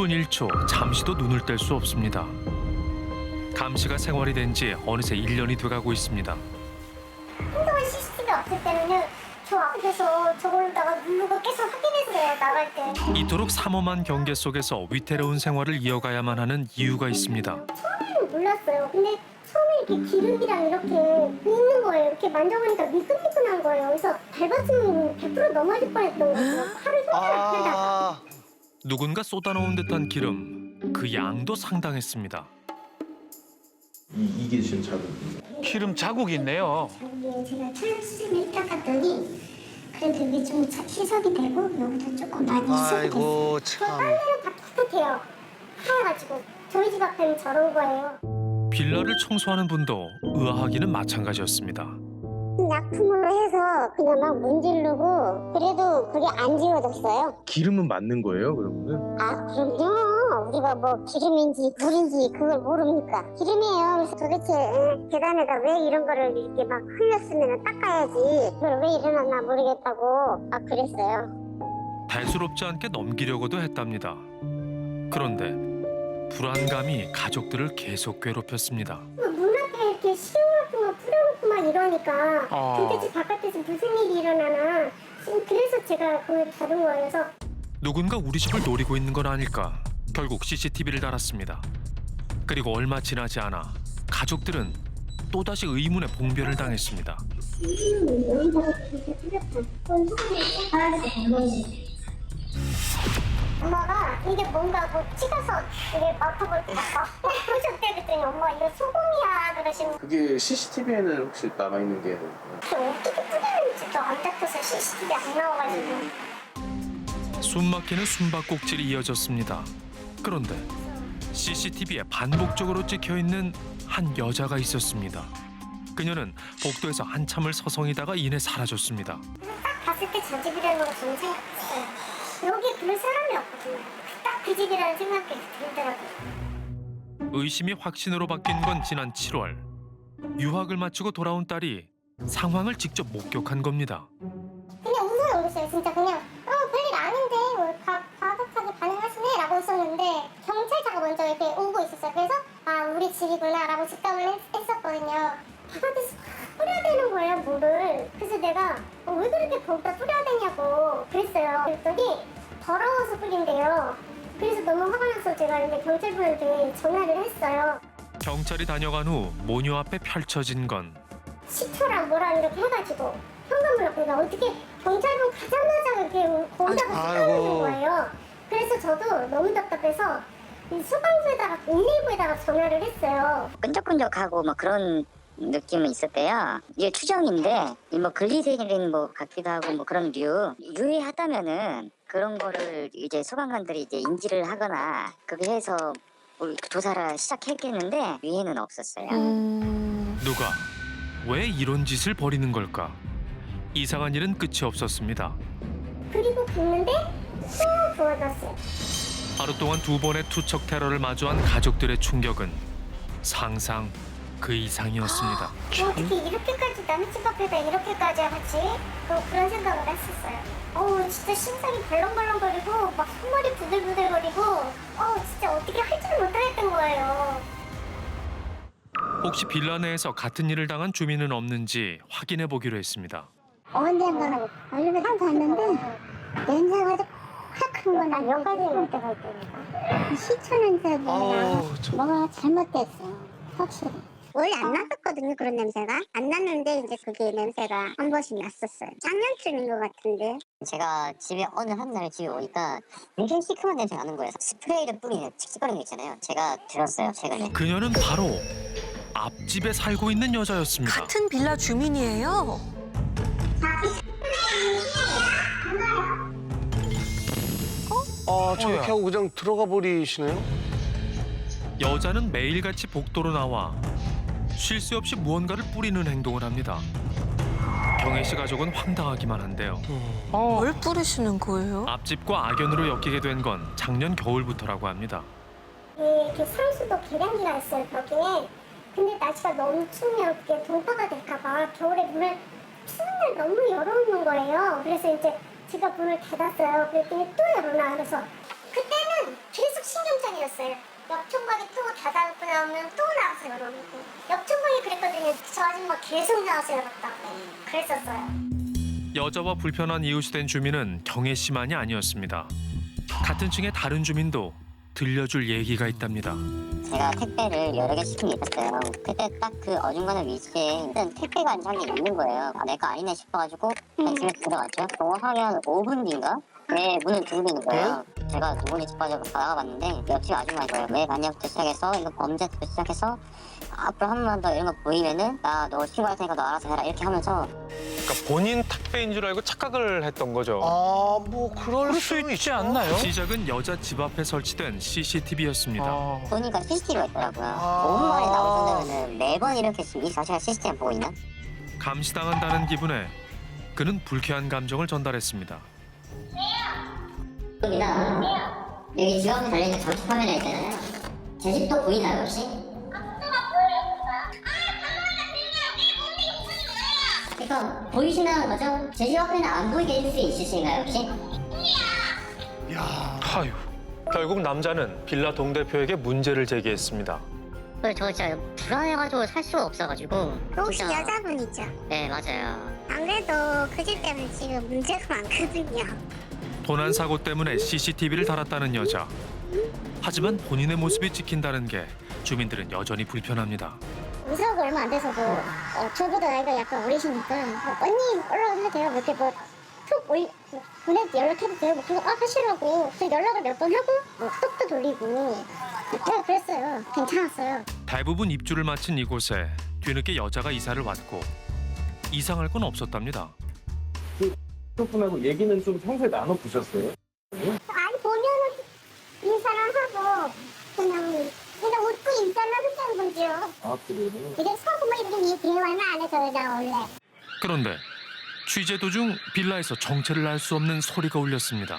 1분 1초 잠시도 눈을 뗄 수 없습니다. 감시가 생활이 된 지 어느새 1년이 돼가고 있습니다. 한동안 CCTV 없을 때는요 저 앞에서 저걸로다가 누르고 계속 확인했어요 나갈 때. 이토록 삼엄한 경계 속에서 위태로운 생활을 이어가야만 하는 이유가 있습니다. 처음에는 몰랐어요. 근데 처음에 이렇게 기름이랑 이렇게 있는 거예요. 이렇게 만져보니까 미끈미끈한 거예요. 그래서 밟았으면 100% 넘어질 뻔했던 거예요 팔을 손가락 펴다가. 아, 누군가 쏟아놓은 듯한 기름 그 양도 상당했습니다. 이, 이게 지금 자국이에요. 기름 자국이 있네요. 여기에 제가 촬영 딱 갔더니 그래도 이게 좀 자- 희석이 되고 여기도 조금 많이 희석이 됐어요 아이고 저 참. 빨래는 다 깨끗해요 하얘가지고 저희 집 앞에는 저런 거예요 빌라를 청소하는 분도 의아하기는 마찬가지였습니다. 약품으로 해서 그냥 막 문지르고 그게 안 지워졌어요. 기름은 맞는 거예요, 그러면은? 아 그럼요. 우리가 뭐 기름인지 물인지 그걸 모릅니까? 기름이에요. 그래서 도대체 에, 계단에다 왜 이런 거를 이렇게 막 흘렸으면 닦아야지. 그걸 왜 일어났나 모르겠다고 막 그랬어요. 대수롭지 않게 넘기려고도 했답니다. 그런데 불안감이 가족들을 계속 괴롭혔습니다. 문 앞에 이렇게 식용 같은 거 뿌려놓고 막 이러니까 아. 도대체 바깥에서 무슨 일이 일어나나 지금 그래서 제가 그걸 다룬. 그래서 누군가 우리 집을 노리고 있는 건 아닐까? 결국 CCTV를 달았습니다. 그리고 얼마 지나지 않아 가족들은 또다시 의문의 봉변을 당했습니다. 엄마가 이게 뭔가 뭐 찍어서 이게 막 보셨대 그랬더니 엄마 이거 소금이야 그러시는 그게 CCTV에는 혹시 남아있는 게그 어떻게 뿌리는지도 안 닦아서 CCTV 안 나와가지고 숨막히는 숨바꼭질이 이어졌습니다. 그런데 CCTV에 반복적으로 찍혀 있는 한 여자가 있었습니다. 그녀는 복도에서 한참을 서성이다가 이내 사라졌습니다. 딱 봤을 때저 집이라는 걸 저는 생각했어요 여기 그럴 사람이 없거든요. 딱 그 집이라는 생각이 들더라고요. 의심이 확신으로 바뀐 건 지난 7월. 유학을 마치고 돌아온 딸이 상황을 직접 목격한 겁니다. 그냥 웃어요 웃어요 진짜. 그냥 어 별일 아닌데 뭐 가, 가급하게 반응하시네 라고 했었는데 경찰차가 먼저 이렇게 오고 있었어요. 그래서 아 우리 집이구나 라고 직감을 했, 했었거든요. 바깥에서 막 되는 거예요 물을. 그래서 내가 어, 왜 그렇게 거기다 뿌려 그랬어요 그랬더니 더러워서 뿌린대요 그래서 너무 화가 나서 제가 이제 경찰분한테 전화를 했어요 경찰이 다녀간 후 모녀 앞에 펼쳐진 건 시초랑 뭐랑 이렇게 해가지고 현관문을 그러니까 어떻게 경찰분 가자마자 이렇게 거기다가. 쏟아내는 거예요. 그래서 저도 너무 답답해서 이 소방서에다가 119에다가 전화를 했어요. 끈적끈적하고 뭐 그런 느낌은 있었대요. 이게 추정인데 이뭐 글리세린 뭐 같기도 하고 뭐 그런 류 유해하다면은 그런 거를 이제 소방관들이 이제 인지를 하거나 그렇게 해서 뭐 조사를 시작했겠는데 유해는 없었어요. 누가 왜 이런 짓을 벌이는 걸까? 이상한 일은 끝이 없었습니다. 그리고 갔는데 또 부어졌어요. 하루 동안 두 번의 투척 테러를 마주한 가족들의 충격은 상상 그 이상이었습니다. 뭐 어떻게 이렇게까지 남의 집 앞에다 이렇게까지 하지? 뭐 그런 생각을 했었어요. 어우 진짜 심장이 벌렁벌렁거리고 막 손머리 부들부들거리고 어우 진짜 어떻게 할 줄 못하겠던 거예요. 혹시 빌라 내에서 같은 일을 당한 주민은 없는지 확인해 보기로 했습니다. 언젠가는 얼굴에 딱 봤는데 냄새가 확큰 거나 몇 가지 날 때가 있다니까 시초 냄새가 아우, 저- 뭐가 잘못됐어 확실히 원래 안 났었거든요 그런 냄새가 안 났는데 이제 그게 냄새가 한 번씩 났었어요 작년쯤인 것 같은데 제가 집에 어느 한날 집에 오니까 굉장히 시큼한 냄새가 나는 거예요. 스프레이를 뿌리는 칙칙거리는 거 있잖아요. 제가 들었어요 최근에. 그녀는 바로 앞집에 살고 있는 여자였습니다. 같은 빌라 주민이에요. 아, 저렇게 하고 그냥 들어가 버리시네요. 여자는 매일같이 복도로 나와 쉴 새 없이 무언가를 뿌리는 행동을 합니다. 경혜 씨 가족은 황당하기만 한데요. 뭘 뿌리시는 거예요? 앞집과 악연으로 엮이게 된 건 작년 겨울부터라고 합니다. 이렇게 상수도 계량기가 있어요 벽에 근데 날씨가 너무 추우면 그게 동파가 될까봐 겨울에 문을 추운 날 너무 열어놓는 거예요 그래서 이제 제가 문을 닫았어요 그랬더니 또 열어놔 그래서 그때는 계속 시 열었어요. 옆 총각이 또 닫아놓고 나오면 또 나와서 열어놓고 옆 총각이 그랬거든요. 저 아줌마 계속 나와서 열었다고 그랬었어요. 여자와 불편한 이웃이 된 주민은 경혜 씨만이 아니었습니다. 같은 층의 다른 주민도 들려줄 얘기가 있답니다. 제가 택배를 여러 개 시킨 게 있었어요. 그때 딱 그 어중간한 위치에 일단 택배 관장이 있는 거예요. 아, 내거 아니네 싶어가지고 그냥 집에 들어갔죠. 정확하게 한 5분 뒤인가? 내 문을 두고 있는 거예요. 제가 누군지 집 빠져 나가봤는데 옆집 아줌마인 왜 갔냐부터 시작해서 이거 범죄부터 시작해서 앞으로 한 번 더 이런 거 보이면은 나 너 신고할 테니까 너 알아서 해라 이렇게 하면서 그러니까 본인 택배인 줄 알고 착각을 했던 거죠. 아, 뭐 그럴, 그럴 수 있지 않나요? 시작은 여자 집 앞에 설치된 CCTV였습니다. 아, 보니까 CCTV가 있더라고요. 아. 5분 만에 나오면은 매번 이렇게 24시간 시스템 보고 있나? 감시당한다는 기분에 그는 불쾌한 감정을 전달했습니다. 여기다 여기 집 앞에 달려있는 전투 카메라 있잖아요. 제 집도 보이나요 혹시? 그러니까 보이시는 거죠? 제집 앞에는 안 보이게 해줄 수 있으신가요 혹시? 하유. 결국 남자는 빌라 동대표에게 문제를 제기했습니다. 그래 저 진짜 불안해가지고 살 수가 없어가지고 혹시 진짜- 여자분이죠? 네 맞아요 안 그래도 그 집 때문에 지금 문제가 많거든요. 도난 사고 때문에 CCTV를 달았다는 여자. 하지만 본인의 모습이 찍힌다는 게 주민들은 여전히 불편합니다. 의사가 얼마 안 돼서도 어, 저보다 나이가 약간 어리시니까 어, 언니 올라가도 돼요? 뭐 이렇게 뭐툭 올 뭐, 보내 연락해도 돼요? 뭐 그거 아 하시라고 그래서 연락을 몇 번 하고 뭐 톡도 돌리고 제가 그랬어요. 괜찮았어요. 대부분 입주를 마친 이곳에 뒤늦게 여자가 이사를 왔고 이상할 건 없었답니다. 분하고 얘기는 좀 평소에 나눠 보셨어요? 아니 보면은 인사를 하고 그냥 그냥 웃고 인사를 하는 거죠. 아 그래요? 이게 서고 뭐 이렇게 이 대화는 안 해서 여자가 원래. 그런데 취재 도중 빌라에서 정체를 알 수 없는 소리가 울렸습니다.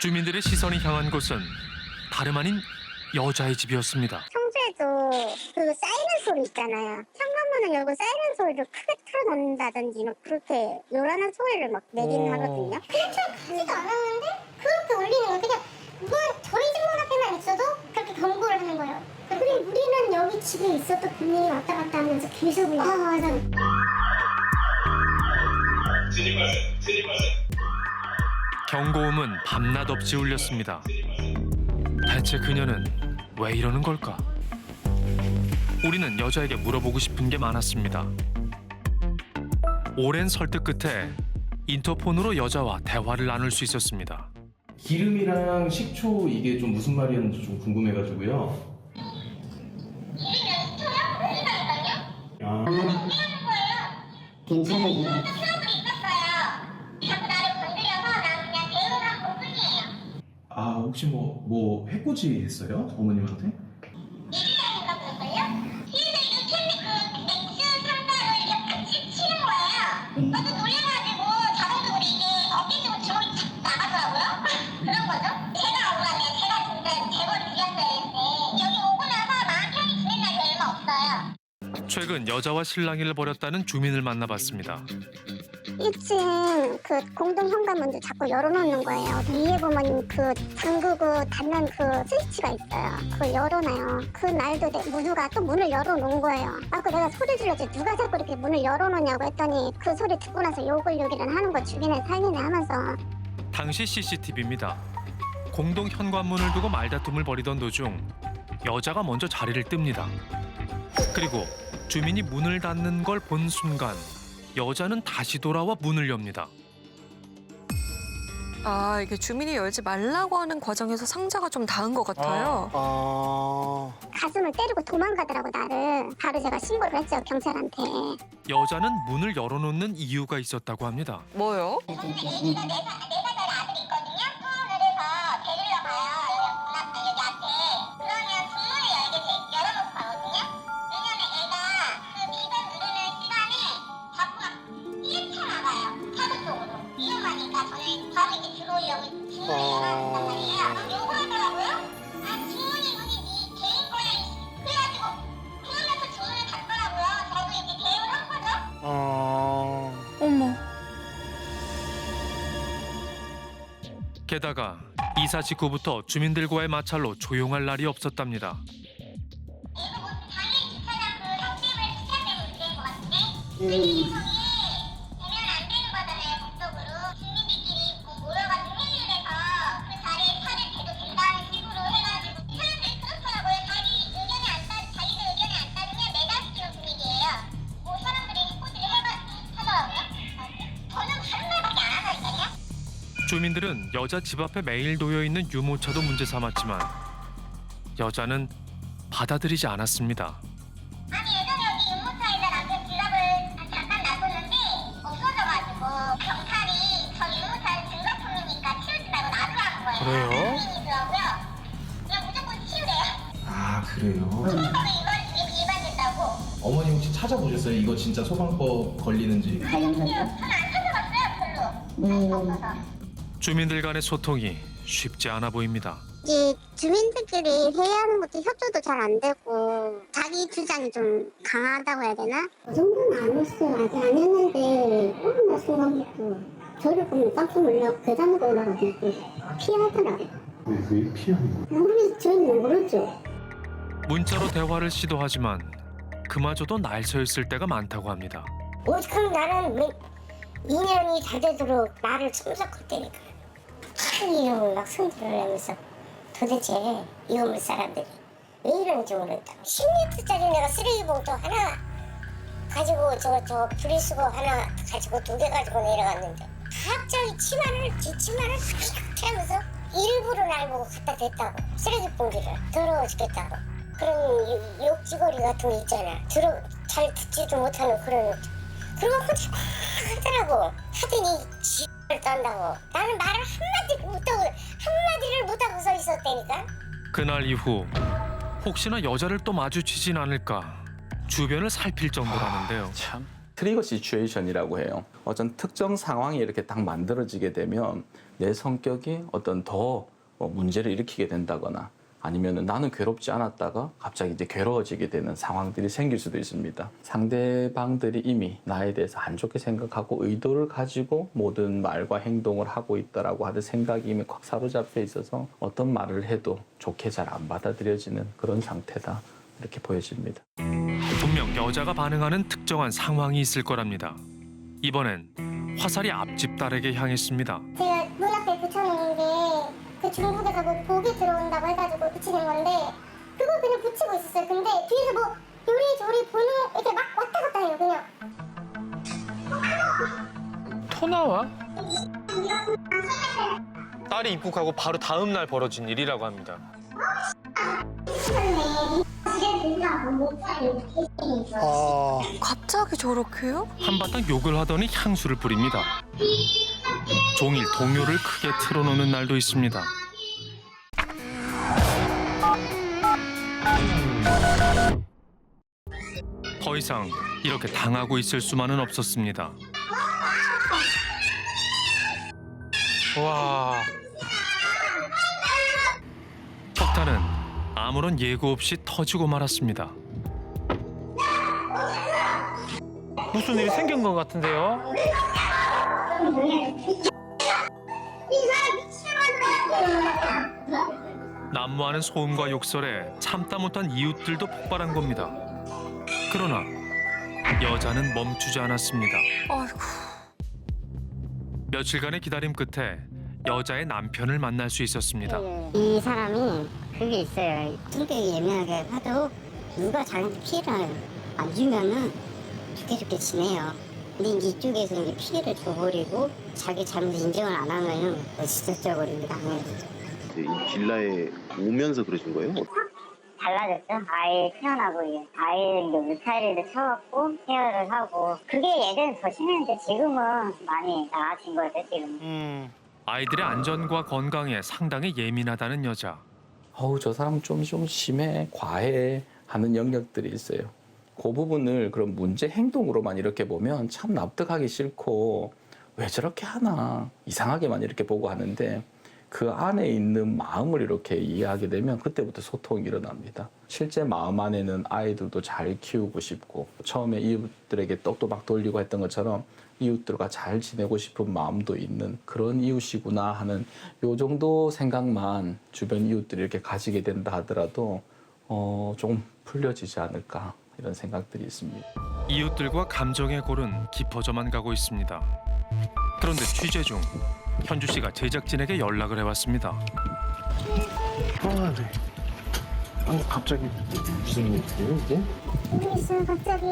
주민들의 시선이 향한 곳은 다름 아닌 여자의 집이었습니다. 그 사이렌 소리 있잖아요. 현관문을 열고 사이렌 소리를 크게 틀어놓는다든지 막 그렇게 요란한 소리를 막 내기는 하거든요. 그냥 가지도 않았는데 그렇게 울리는 거 그냥 문 저희 집 문 앞에만 있어도 그렇게 경고를 하는 거예요. 그리고 우리는 여기 집에 있어도 분명히 왔다 갔다 하면서 계속 울려. 아 맞아. 경고음은 밤낮 없이 울렸습니다. 대체 그녀는 왜 이러는 걸까? 우리는 여자에게 물어보고 싶은 게 많았습니다. 오랜 설득 끝에 인터폰으로 여자와 대화를 나눌 수 있었습니다. 기름이랑 식초 이게 좀 무슨 말이었는지 좀 궁금해가지고요. 아, 괜찮아요 아 혹시 뭐 뭐 해코지 했어요? 어머님한테? 최근 여자와 실랑이를 벌였다는 주민을 만나봤습니다. 1층 그 공동 현관문도 자꾸 열어놓는 거예요. 위에 보면 그 잠그고 닫는 그 스위치가 있어요. 그걸 열어놔요. 그 날도 내- 누가 또 문을 열어놓은 거예요. 아까 내가 소리 질렀지 누가 자꾸 이렇게 문을 열어놓냐고 했더니 그 소리 듣고 나서 욕을 욕이를 하는 거 주변에 살리네 하면서 당시 CCTV입니다. 공동 현관문을 두고 말다툼을 벌이던 도중 여자가 먼저 자리를 뜹니다. 그리고 주민이 문을 닫는 걸 본 순간 여자는 다시 돌아와 문을 엽니다. 아, 이게 주민이 열지 말라고 하는 과정에서 상자가 좀 닿은 것 같아요. 아, 가슴을 때리고 도망가더라고 나를. 바로 제가 신고를 했죠 경찰한테. 여자는 문을 열어놓는 이유가 있었다고 합니다. 뭐요? 아. 어머. 게다가 이사 직후부터 주민들과의 마찰로 조용할 날이 없었답니다. 주민들은 여자 집 앞에 매일 놓여 있는 유모차도 문제 삼았지만 여자는 받아들이지 않았습니다. 아니 예전에 여기 유모차에다 남편 지갑을 잠깐 놔뒀는데 없어져가지고 경찰이 저 유모차는 증거품이니까 치워준다고 놔두라는 거예요. 그래요? 주민이더라고요. 그냥 무조건 치우래요. 아 그래요? 위반됐다고. 어머니 혹시 찾아보셨어요? 이거 진짜 소방법 걸리는지? 저는 안 찾아봤어요 별로. 없어서. 주민들 간의 소통이 쉽지 않아 보입니다. 이게 주민들끼리 회의하는 것도 협조도 잘 안 되고 자기 주장이 좀 강하다고 해야 되나? 그 정도는 아니었어요. 아직 안 했는데 어느 순간부터 저를 보면 깜짝 놀라 계단으로 올라가지고 피하더라고요. 왜, 왜 피하는 거예요? 모르겠어요. 저희는 모르죠. 문자로 대화를 시도하지만 그마저도 날 서 있을 때가 많다고 합니다. 오죽하면 나는 왜 2년이 다 되도록 나를 참석했다니까. 큰 이름을 막 손들을 내면서 도대체 이 건물 사람들이 왜 이러는지 모르겠다. 10리터짜리 내가 쓰레기 봉투 하나 가지고 저, 저 분리수거 하나 가지고 두 개 가지고 내려갔는데 갑자기 치마를 뒷치마를 휙 하면서 일부러 날 보고 갖다 댔다고. 쓰레기 봉지를 더러워 죽겠다고. 그런 욕- 욕지거리 같은 거 있잖아. 들어 잘 듣지도 못하는 그런 욕 그거 혼자 막 하더라고. 하더니 지 를 떤다고 나는 말을 한마디를 못하고 한마디를 못하고 서 있었다니까 그날 이후 혹시나 여자를 또 마주치진 않을까 주변을 살필 정도라는데요. 참 트리거 시츄에이션이라고 해요. 어떤 특정 상황이 이렇게 딱 만들어지게 되면 내 성격이 어떤 더 어, 문제를 일으키게 된다거나 아니면 나는 괴롭지 않았다가 갑자기 이제 괴로워지게 되는 상황들이 생길 수도 있습니다. 상대방들이 이미 나에 대해서 안 좋게 생각하고 의도를 가지고 모든 말과 행동을 하고 있다라고 하는 생각이 이미 꽉 사로잡혀 있어서 어떤 말을 해도 좋게 잘 안 받아들여지는 그런 상태다 이렇게 보여집니다. 분명 여자가 반응하는 특정한 상황이 있을 거랍니다. 이번엔 화살이 앞집 딸에게 향했습니다. 제가 문 앞에 붙여놓은 게 그 중국에서 뭐 복이 들어온다고 해가지고 붙이는 건데 그걸 그냥 붙이고 있었어요. 근데 뒤에서 뭐 요리조리 보는 이렇게 막 왔다 갔다 해요. 그냥 토 나와? 딸이 입국하고 바로 다음 날 벌어진 일이라고 합니다. 아, 갑자기 저렇게요? 한바탕 욕을 하더니 향수를 뿌립니다. 종일 동요를 크게 틀어놓는 날도 있습니다. 더 이상 이렇게 당하고 있을 수만은 없었습니다. 와, 폭탄은 아무런 예고 없이 터지고 말았습니다. 무슨 일이 생긴 것 같은데요? 난무하는 소음과 욕설에 참다 못한 이웃들도 폭발한 겁니다. 그러나 여자는 멈추지 않았습니다. 아이고. 며칠간의 기다림 끝에 여자의 남편을 만날 수 있었습니다. 이 사람이 그게 있어요. 성격이 예민하게 하도 누가 자기한테 피해를 안 주면은 좋게 좋게 지내요. 근데 이제 이쪽에서 이제 피해를 줘버리고 자기 잘못 인정을 안 하면은 직접적으로 이제 당해요. 이 빌라에 오면서 그러신 거예요? 달라졌죠. 아예 태어나고 이제 아예 이제 울타리를 쳐갖고 케어를 하고 그게 예전에 더 심했는데 지금은 많이 나아진 거죠 지금. 음, 아이들의 안전과 건강에 상당히 예민하다는 여자. 어우 저 사람 좀 좀 심해 과해 하는 영역들이 있어요. 그 부분을 그런 문제 행동으로만 이렇게 보면 참 납득하기 싫고 왜 저렇게 하나 이상하게만 이렇게 보고 하는데 그 안에 있는 마음을 이렇게 이해하게 되면 그때부터 소통이 일어납니다. 실제 마음 안에는 아이들도 잘 키우고 싶고 처음에 이웃들에게 떡도 막 돌리고 했던 것처럼 이웃들과 잘 지내고 싶은 마음도 있는 그런 이웃이구나 하는 요 정도 생각만 주변 이웃들이 이렇게 가지게 된다 하더라도 어, 조금 풀려지지 않을까 이런 생각들이 있습니다. 이웃들과 감정의 골은 깊어져만 가고 있습니다. 그런데 취재 중 현주 씨가 제작진에게 연락을 해왔습니다. 아, 네. 아니, 갑자기 무슨 일이에요, 이게? 모르겠어요. 갑자기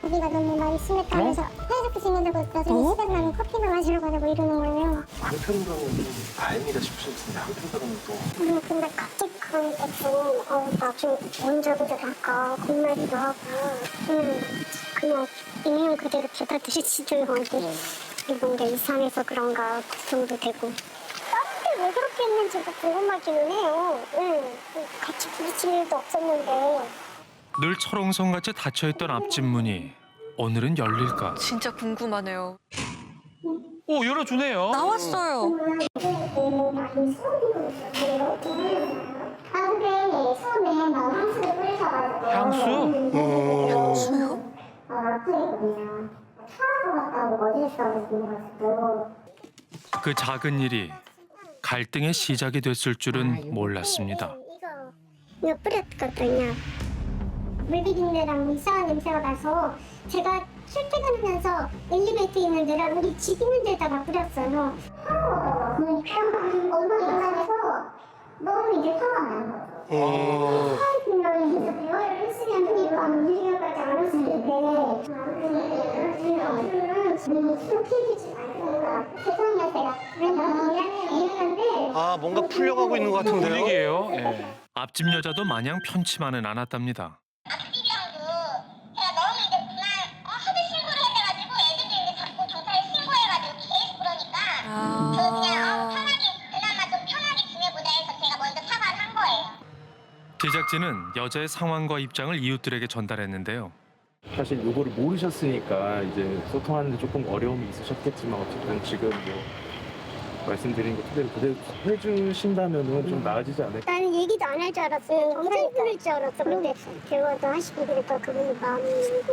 거기가 너무 말이 심했다면서 사이좋게 지내다가 나중에 시간 나면 커피나 마시러 가자고 이러는 거예요. 한편으로는 좀 다행이다 싶으셨는데 한편으로는 또 음, 근데 깜찍하니까 좀, 어, 나좀 원자부들 할까 겁나기도 하고, 음, 그냥 있는 그대로 받아들이지도 않고, 뭔가 이상해서 그런가 걱정도 되고. 다른 게왜 그렇게 했는지도 궁금하기는 해요. 음, 같이 부딪힐 일도 없었는데. 늘 철옹성같이 닫혀있던 앞집 문이 오늘은 열릴까? 진짜 궁금하네요. 오 열어주네요. 나왔어요. 아, 근데 처음에 막 향수를 뿌리셔가지고. 향수? 어, 아프거든요. 그 작은 일이 갈등의 시작이 됐을 줄은 몰랐습니다. 이거 뿌렸거든요. 물비린내랑 이상한 냄새가 나서 제가 출퇴근하면서 엘리베이터 있는 데랑 우리 집 있는 데다가 뿌렸어요. 엄마 인간에서 너무 이게 화가 나는 거죠. 분명히 이제 대화를 했으면 이거 안 움직여까지 안 했을 텐데 속히지 말고 죄송해요 제가 미안해요 이러는데 아, 뭔가 풀려가고 있는 것 같은데요? 분위기예요. 예. 앞집 여자도 마냥 편치만은 않았답니다. 어, 그러니까 어, 아. 제작진은 여자의 상황과 입장을 이웃들에게 전달했는데요. 사실 요거를 모르셨으니까 이제 소통하는데 조금 어려움이 있으셨겠지만 어쨌든 지금 뭐 말씀드린 거 그대로 그대로 해주신다면은 좀 나아지지 않을까. 나는 얘기도 안 할 줄 알았어요. 엄청 끊을 줄 알았어. 근데 대화도 하시고 그러니까 그분이 마음이 있고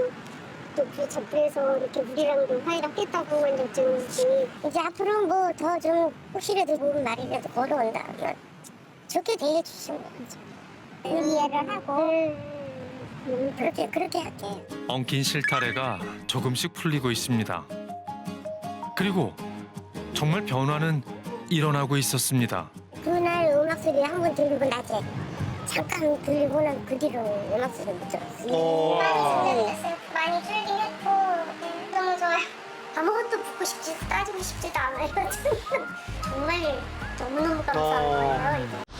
또 그래서 그래서 이렇게 우리랑도 화해랑 깼다고 만졌지. 이제 앞으로 뭐 더 좀 혹시라도 좋은 말이라도 걸어온다면 좋게 대해주시면 되죠. 이해를 하고 음, 그렇게 그렇게 할게요. 엉킨 실타래가 조금씩 풀리고 있습니다. 그리고 정말 변화는 일어나고 있었습니다. 그날 음악 소리 한 번 들리고 낮에 잠깐 들리고는 그 뒤로 음악 소리 못 들었어요. 어. 많이 줄긴 했고 너무 좋아요. 아무것도 묻고 싶지 따지고 싶지도 않아요. 정말 너무너무 감사한 어. 거예요. 이거.